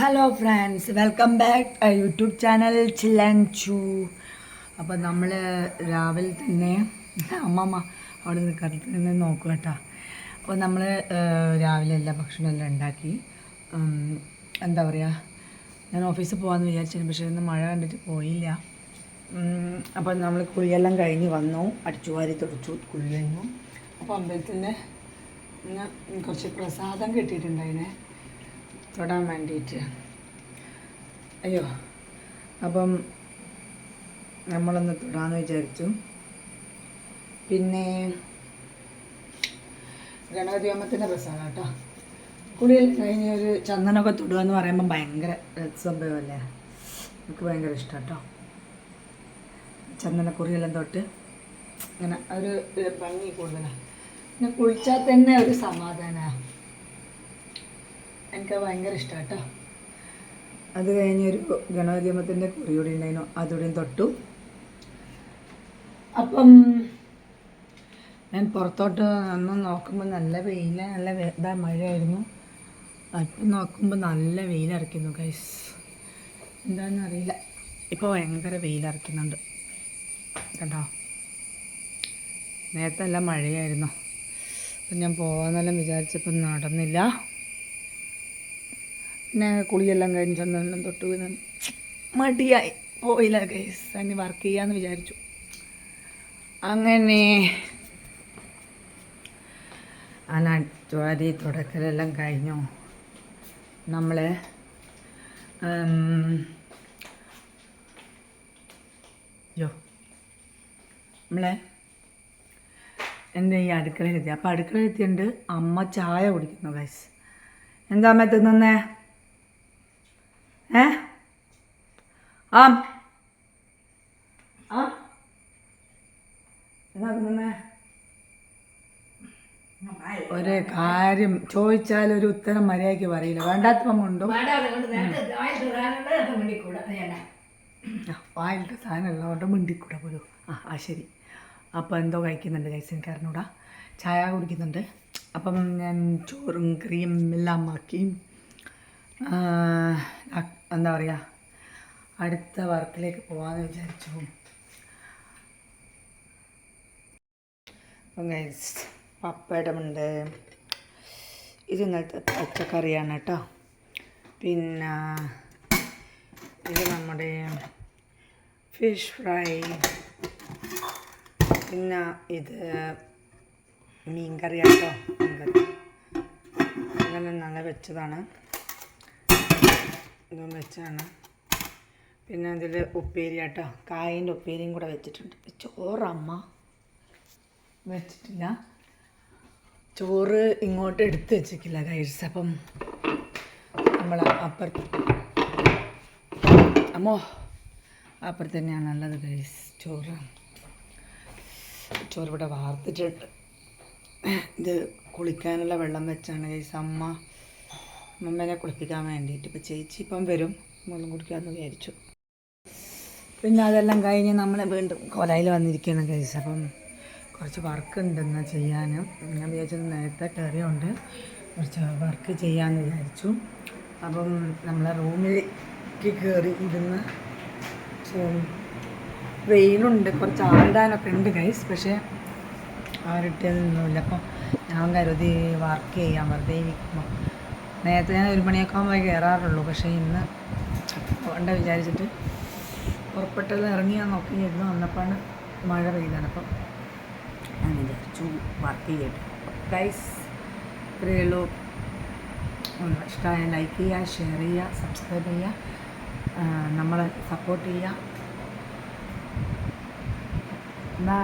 Hello friends welcome back YouTube channel ചില്ലൻചു അപ്പോൾ നമ്മൾ രാവിലെ തന്നെ അമ്മമ്മ അവിടെ കറുത്ത് നിന്ന് നോക്കുക കേട്ടോ. അപ്പോൾ നമ്മൾ രാവിലെ എല്ലാ ഭക്ഷണം എല്ലാം ഉണ്ടാക്കി. എന്താ പറയുക ഞാൻ ഓഫീസിൽ പോകാമെന്ന് വിചാരിച്ചിരുന്നു പക്ഷേ ഇന്ന് മഴ കണ്ടിട്ട് പോയില്ല. അപ്പോൾ നമ്മൾ കുളിയെല്ലാം കഴിഞ്ഞ് വന്നു. അടിച്ചു വാരി തുടച്ചു കുളി കഴിഞ്ഞു. അപ്പോൾ അമ്പലത്തിന്റെ കുറച്ച് പ്രസാദം കിട്ടിയിട്ടുണ്ടായിനെ. തൊടാൻ വേണ്ടിയിട്ട് അയ്യോ അപ്പം നമ്മളൊന്ന് തൊടാന്ന് വിചാരിച്ചു. പിന്നെ ഗണപതി അമ്മത്തിന്റെ പ്രസാദം കേട്ടോ. കുളിയിൽ കഴിഞ്ഞ് ഒരു ചന്ദനമൊക്കെ തൊടുക എന്ന് പറയുമ്പോൾ ഭയങ്കര സംഭവമല്ലേ എനിക്ക് ഭയങ്കര ഇഷ്ടം കേട്ടോ. ചന്ദനക്കുറിയെല്ലാം തൊട്ട് ഇങ്ങനെ ഒരു ഭംഗി കൂടുതലാണ് പിന്നെ കുളിച്ചാൽ തന്നെ ഒരു സമാധാനമാണ് എനിക്ക് ഭയങ്കര ഇഷ്ടമാണ് കേട്ടോ അത് കഴിഞ്ഞൊരു ഗണപതി അമ്മത്തിന്റെ കുറിയൂടി ഉണ്ടായിരുന്നു. അതുകൂടിയും തൊട്ടു. അപ്പം ഞാൻ പുറത്തോട്ട് ഒന്ന് നോക്കുമ്പോൾ നല്ല വെയില നല്ല ഇതാ മഴയായിരുന്നു. അപ്പം നോക്കുമ്പോൾ നല്ല വെയിലറക്കുന്നു ഗൈസ് എന്താണെന്ന് അറിയില്ല. ഇപ്പോൾ ഭയങ്കര വെയിലറക്കുന്നുണ്ട് കേട്ടോ നേരത്തെ നല്ല മഴയായിരുന്നു. അപ്പം ഞാൻ പോകാമെന്നെല്ലാം വിചാരിച്ചപ്പോൾ നടന്നില്ല. പിന്നെ കുളിയെല്ലാം കഴിഞ്ഞ് ചെന്നെല്ലാം തൊട്ട് പിന്നെ മടിയായി. പോയില്ല കേസ് തന്നെ വർക്ക് ചെയ്യാന്ന് വിചാരിച്ചു. അങ്ങനെ അനച്വാരി തുടക്കലെല്ലാം കഴിഞ്ഞു. നമ്മൾ നമ്മളെ എന്റെ ഈ അടുക്കളയിലെത്തി? അപ്പോൾ അടുക്കളയിലെത്തിയുണ്ട് അമ്മ ചായ കുടിക്കുന്നു ഗൈസ് എന്താ അമ്മ തിന്നേ ഏ? ആ. ആ. ഒരു കാര്യം ചോദിച്ചാൽ ഒരു ഉത്തരം മര്യാദയ്ക്ക് പറയില്ല. വേണ്ടാത്തപ്പം കൊണ്ടും വായിലത്തെ സാധനം ഉള്ളതുകൊണ്ട് മിണ്ടിക്കൂടെ പോലും. ആ ആ ശരി. അപ്പോൾ എന്തോ കഴിക്കുന്നുണ്ട് കഴിച്ചെനിക്കറിഞ്ഞൂടാ ചായ കുടിക്കുന്നുണ്ട്. അപ്പം ഞാൻ ചോറും കറിയും എല്ലാം ആക്കി ആ, അ- എന്താ പറയുക അടുത്ത വർക്കിലേക്ക് പോവാന്ന് വിചാരിച്ചു. പപ്പടമുണ്ട്. ഇത് ഇന്നലത്തെ പച്ചക്കറിയാണ് കേട്ടോ പിന്നെ ഇത് നമ്മുടെ ഫിഷ് ഫ്രൈ പിന്നെ ഇത് മീൻകറി കേട്ടോ മീൻകറി. അങ്ങനെ നല്ല വെച്ചതാണ്. ഇതും വെച്ചാണ്. പിന്നെ അതിൽ ഉപ്പേരി കേട്ടോ കായന്റെ ഉപ്പേരിയും കൂടെ വെച്ചിട്ടുണ്ട്. ചോറമ്മ വെച്ചിട്ടില്ല. ചോറ് ഇങ്ങോട്ട് എടുത്ത് വെച്ചിട്ടില്ല കൈസ് അപ്പം നമ്മൾ അപ്പുറത്ത് അമ്മോ അപ്പുറത്ത് തന്നെയാണ് നല്ലത് കൈസ് ചോറ്. ചോറ് ഇവിടെ വാർത്തിട്ടുണ്ട്. ഇത് കുളിക്കാനുള്ള വെള്ളം വെച്ചാണ് കൈസ് അമ്മ അമ്മേനെ കുളിപ്പിക്കാൻ വേണ്ടിയിട്ട്. ഇപ്പം ചേച്ചി ഇപ്പം വരും. വെള്ളം കുടിക്കാമെന്ന് വിചാരിച്ചു. പിന്നെ അതെല്ലാം കഴിഞ്ഞ് നമ്മൾ വീണ്ടും കൊലയിൽ വന്നിരിക്കുകയാണ് കേസ് അപ്പം കുറച്ച് വർക്ക് ഉണ്ടെന്ന് ചെയ്യാനും ഞാൻ വിചാരിച്ചത് നേരത്തെ കയറിയുണ്ട് കുറച്ച് വർക്ക് ചെയ്യാമെന്ന് വിചാരിച്ചു. അപ്പം നമ്മളെ റൂമിലേക്ക് കയറി ഇരുന്ന് വെയിലുണ്ട്. കുറച്ച് ആടാനൊക്കെ ഉണ്ട് ഗൈസ് പക്ഷേ ആരിട്ടൊന്നുമില്ല. അപ്പം ഞാൻ കരുതി വർക്ക് ചെയ്യാൻ വെറുതെ ഇരിക്കുമ്പോൾ നേരത്തെ ഞാൻ ഒരു മണിയൊക്കെ ആകുമ്പോൾ കയറാറുള്ളൂ പക്ഷേ ഇന്ന് വേണ്ട വിചാരിച്ചിട്ട് പുറപ്പെട്ടത് ഇറങ്ങി ഞാൻ നോക്കി ഇരുന്ന് വന്നപ്പോഴാണ് മഴ പെയ്താണ് അപ്പം ഞാൻ വിചാരിച്ചു വർക്ക് ചെയ്യട്ടെ. ഗൈസ് ഇത്രയേ ഉള്ളൂ. ഒന്ന് ഇഷ്ടമായ ലൈക്ക് ചെയ്യുക ഷെയർ ചെയ്യുക സബ്സ്ക്രൈബ് ചെയ്യുക നമ്മളെ സപ്പോർട്ട് ചെയ്യുക. ബൈ